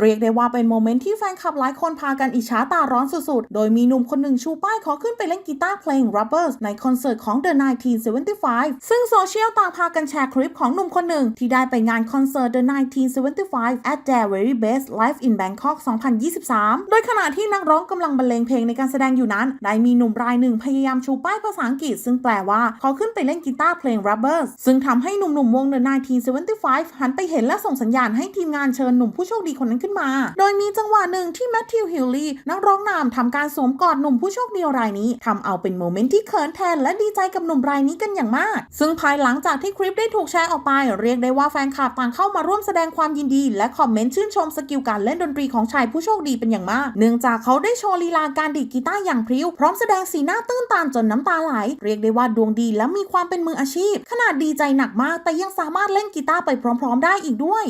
เรียกได้ว่าเป็นโมเมนต์ที่แฟนคลับหลายคนพากันอิจฉาตาร้อนสุดๆ โดยมีหนุ่มคนหนึ่งชูป้ายขอขึ้นไปเล่นกีตาร์เพลง Rubbers ในคอนเสิร์ตของ The 1975 ซึ่งโซเชียลต่างพากันแชร์คลิปของหนุ่มคนหนึ่ง ที่ได้ไปงานคอนเสิร์ต The 1975 at their very best live in Bangkok 2023 โดยขณะที่นักร้องกำลังบรรเลงเพลงในการแสดงอยู่นั้น ได้มีหนุ่มรายหนึ่งพยายามชูป้ายภาษาอังกฤษ ซึ่งแปลว่าขอขึ้นไปเล่นกีตาร์เพลง Rubbers ซึ่งทำให้หนุ่มๆวง The 1975 หันไปเห็นและส่งสัญญาณให้ทีมงานเชิญหนุ่มผู้โชคดีคนนั้นขึ้นมา โดยมีจังหวะหนึ่งที่แมทธิวฮิลลี่นักร้องนำทำการสวมกอดหนุ่มผู้โชคดีรายนี้ทำเอาเป็นโมเมนต์ที่เขินแทนและดีใจกับหนุ่มรายนี้กันอย่างมาก ซึ่งภายหลังจากที่คลิปได้ถูกแชร์ออกไป เรียกได้ว่าแฟนคลับต่างเข้ามาร่วมแสดงความยินดี และคอมเมนต์ชื่นชมสกิลการเล่นดนตรีของชายผู้โชคดีเป็นอย่างมาก เนื่องจากเขาได้โชว์ลีลาการดีดกีตาร์อย่างพริ้วพร้อมแสดงสีหน้าตื้นตันจนน้ำตาไหล เรียกได้ว่าดวงดีและมีความเป็นมืออาชีพ ขนาดดีใจหนักมาก แต่ยังสามารถเล่นกีตาร์ไปพร้อม ๆ ได้อีกด้วย